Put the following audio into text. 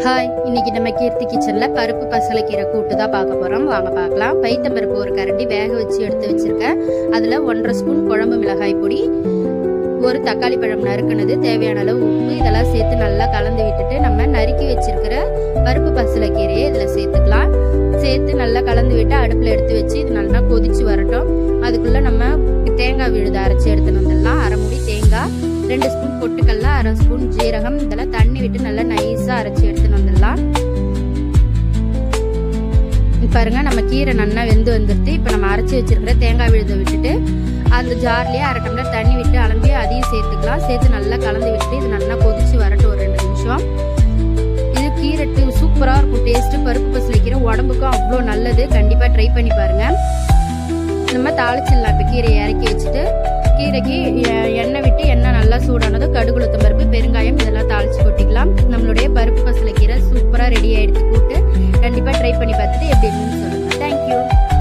Hi இன்னைக்கு நம்ம கீர்த்தி கிச்சன்ல பருப்பு பசலைக்கீரை கூட்டு தான் பார்க்க போறோம். வாங்க பார்க்கலாம். பைத்தம்பருப்பு ஒரு கரண்டி வேக வச்சு எடுத்து வச்சிருக்கேன். அதுல ஒன்றரை ஸ்பூன் குழம்பு மிளகாய் பொடி ஒரு தக்காளி பழம் நறுக்குனது தேவையான அளவு உப்பு இதெல்லாம் சேர்த்து நல்லா கலந்து விட்டுட்டு நம்ம நறுக்கி வச்சிருக்கிற பருப்பு பசலைக்கீரையை இதில் சேர்த்துக்கலாம். சேர்த்து நல்லா கலந்து விட்டு அடுப்பில் எடுத்து வச்சு இது நல்லா கொதிச்சு வரட்டும். அதுக்குள்ள நம்ம தேங்காய் விழுது அரைச்சி எடுத்துன்னு வந்துடலாம். அரை முடி தேங்காய் ரெண்டு ஸ்பூன் பொட்டுக்கல்ல அரை ஸ்பூன் ஜீரகம் இதெல்லாம் தண்ணி விட்டு நல்லா நைஸாக அரைச்சி எடுத்து பாருங்க நம்ம கீரை நல்லா வெந்து வந்துடுது இப்போ நம்ம அரைச்சி வச்சிருக்கிற தேங்காய் விழுதை விட்டுட்டு அந்த ஜார்லேயே அரை டம்ளர் தண்ணி விட்டு அலம்பி அதையும் சேர்த்துக்கலாம். சேர்த்து நல்லா கலந்து விட்டு இது நல்லா கொதிச்சு வரட்டும் ஒரு ரெண்டு நிமிஷம். இது கீரை சூப்பராக இருக்கும். டேஸ்ட்டு பருப்பு பசு கீரை உடம்புக்கும் அவ்வளோ நல்லது. கண்டிப்பாக ட்ரை பண்ணி பாருங்க. நம்ம தாளிச்சிடலாம். இப்போ கீரையை இறக்கி வச்சுட்டு கீரைக்கு எண்ணெய் விட்டு எண்ணெய் நல்லா சூடானதும் கடுகு அது எப்படி இருந்துன்னு சொல்லுங்கள் தேங்க்யூ